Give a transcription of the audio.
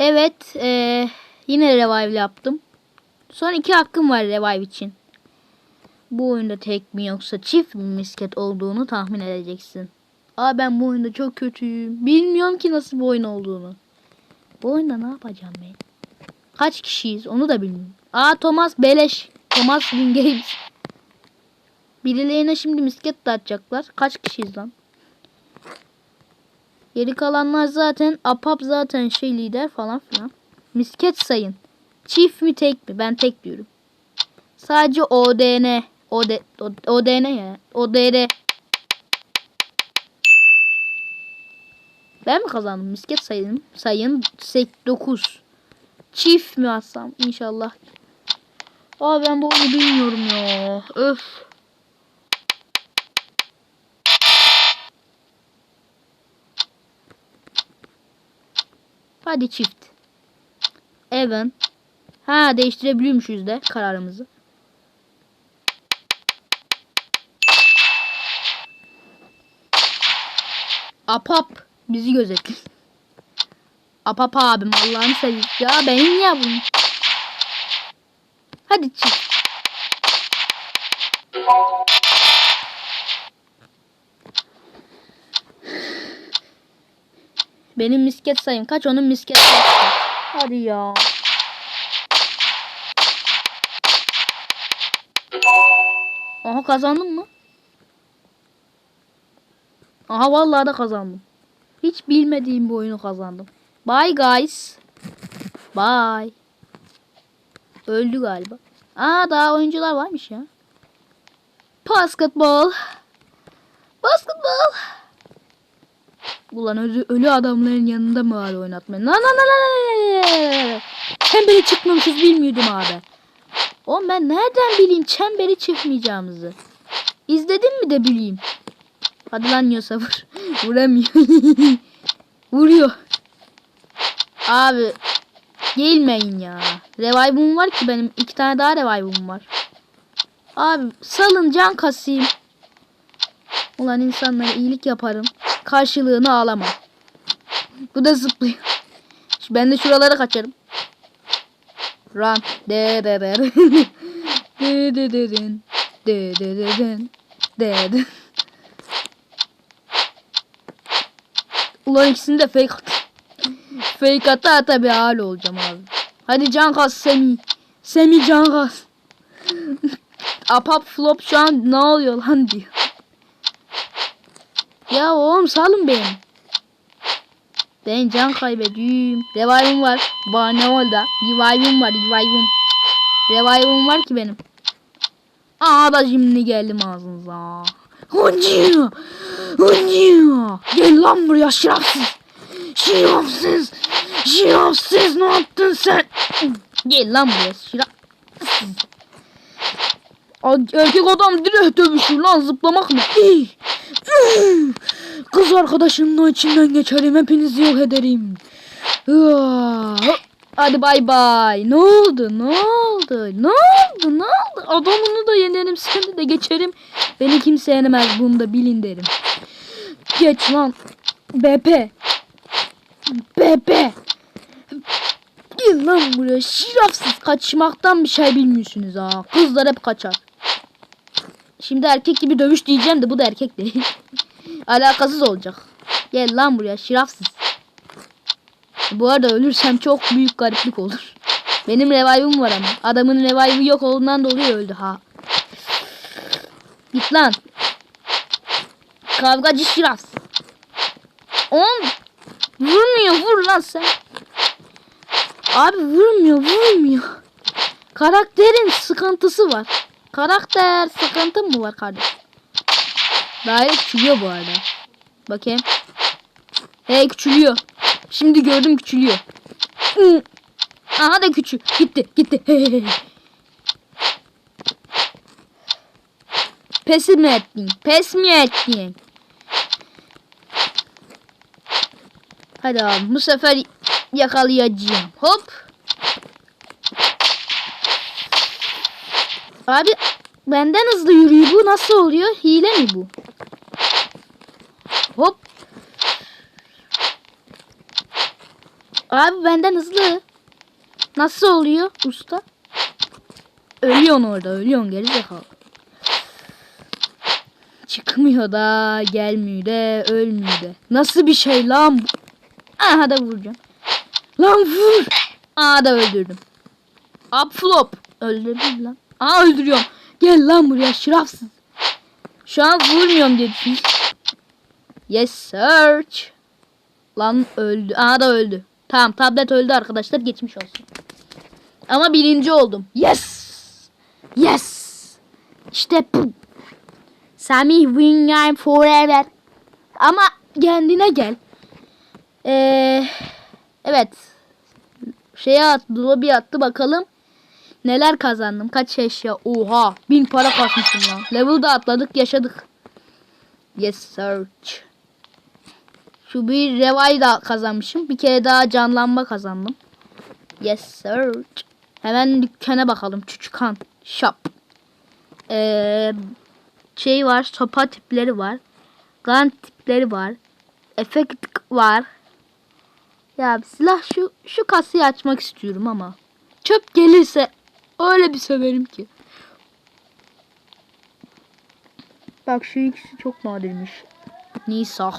Evet. eee, yine revive yaptım. Son iki hakkım var revive için. Bu oyunda tek mi yoksa çift mi misket olduğunu tahmin edeceksin. Aa ben bu oyunda çok kötüyüm. Bilmiyorum ki nasıl bir oyun olduğunu. Bu oyunda ne yapacağım ben? Kaç kişiyiz onu da bilmiyorum. Aa Thomas Beleş. Thomas Wingames. Birilerine şimdi misket dağıtacaklar. Kaç kişiyiz lan? Geri kalanlar zaten apap zaten şey lider falan filan. Misket sayın. Çift mi tek mi? Ben tek diyorum. Sadece ODN. OD, ODN ya. ODR. Ben mi kazandım? Misket sayın. Sayın 9. Çift mi atsam? İnşallah. Aa ben bu oyunu bilmiyorum ya. Öf. Hadi çift. Even. Ha değiştirebiliyormuşuz de kararımızı. Apap bizi gözetli. Apap abim Allah'ını seveyim. Ya benim ya bunu. Hadi çift. Benim misket sayım kaç onun misket sayısı kaç? Hadi ya. Aha kazandım mı? Aha vallahi da kazandım. Hiç bilmediğim bu oyunu kazandım. Bye guys. Bye. Öldü galiba. Aa daha oyuncular varmış ya. Basketbol. Basketbol. Ulan ölü, ölü adamların yanında mı abi oynatmayın? Na na na na na na. Çemberi çıkmamışız bilmiyordum abi. Oğlum ben nereden bileyim çemberi çıkmayacağımızı? İzledim mi de bileyim. Hadi lan yiyorsa vur. Vuramıyor. Vuruyor. Abi gelmeyin ya. Revive'um var ki benim. iki tane daha revive'um var. Abi salın can kasayım. Ulan insanlara iyilik yaparım. Karşılığını alamam. Bu da zıplıyor. Ben de şuralara kaçarım. Run. De de de. De de de den. De de de den. De de. Ulan ikisini de fake at. Fake ata ata bir hal olacağım abi. Hadi can kas Semi. Semi can kas. Apap flop şu an ne oluyor lan diyor. Ya oğlum salın beni. Ben can kaybediyorum. Revive'ım var. Bana ne oldu? Revive'ım var. Revive'ım. Revive'ım var ki benim. Aa da şimdi geldim ağzınıza. Hıncı. Hıncı. Gel lan buraya şerefsiz. Şerefsiz. Şerefsiz ne yaptın sen? Gel lan buraya şerefsiz. Erkek adam direkt dövüşür lan zıplamak mı? Kız arkadaşımla içinden geçerim hepinizi yok ederim. Hadi bay bay. Ne oldu? Ne oldu? Ne oldu? Ne oldu? Adamını da yenerim seni de geçerim. Beni kimse yenemez bunu da bilin derim. Geç lan. BP. BP. Gel lan buraya şirafsız kaçmaktan bir şey bilmiyorsunuz ha. Kızlar hep kaçar. Şimdi erkek gibi dövüş diyeceğim de bu da erkek değil. Alakasız olacak. Gel lan buraya şirafsız. Bu arada ölürsem çok büyük gariplik olur. Benim revive'ım var ama. Adamın revive'ı yok olduğundan dolayı öldü ha. Git lan. Kavgacı şirafsız. On vurmuyor vur lan sen. Abi vurmuyor vurmuyor. Karakterin sıkıntısı var. Karakter sıkıntı mı var kardeş? Daire küçülüyor bu arada. Bakayım. Hey küçülüyor. Şimdi gördüm küçülüyor. Hı. Aha da küçül. Gitti gitti. Pes mi ettin? Pes mi ettin? Hadi abi bu sefer yakalayacağım. Hop. Abi benden hızlı yürüyor bu nasıl oluyor? Hile mi bu? Abi benden hızlı. Nasıl oluyor usta? Ölüyorsun orada ölüyorsun geri zekalı. Çıkmıyor da gelmiyor da ölmüyor da. Nasıl bir şey lan bu? Aha da vuracağım. Lan vur. Aha da öldürdüm. Up flop. Öldürdüm lan. Aa öldürüyorum. Gel lan buraya şırafsız. Şu an vurmuyorum diye düşün. Yes search. Lan öldü. Aha da öldü. Tamam tablet öldü arkadaşlar geçmiş olsun. Ama birinci oldum. Yes. Yes. İşte bu. Sammy Winger forever. Ama kendine gel. Ee, evet. Şeye attı, lobby attı bakalım. Neler kazandım? Kaç eşya? Oha! Bin para kasmışım lan. Level'da atladık, yaşadık. Yes search. Şu bir revay da kazanmışım. Bir kere daha canlanma kazandım. Yes search. Hemen dükkana bakalım. Çuçukan. Shop. Ee, şey var. Sopa tipleri var. Gun tipleri var. Efekt var. Ya silah şu şu kasayı açmak istiyorum ama çöp gelirse öyle bir söverim ki. Bak şu ikisi çok nadirmiş. Nisa.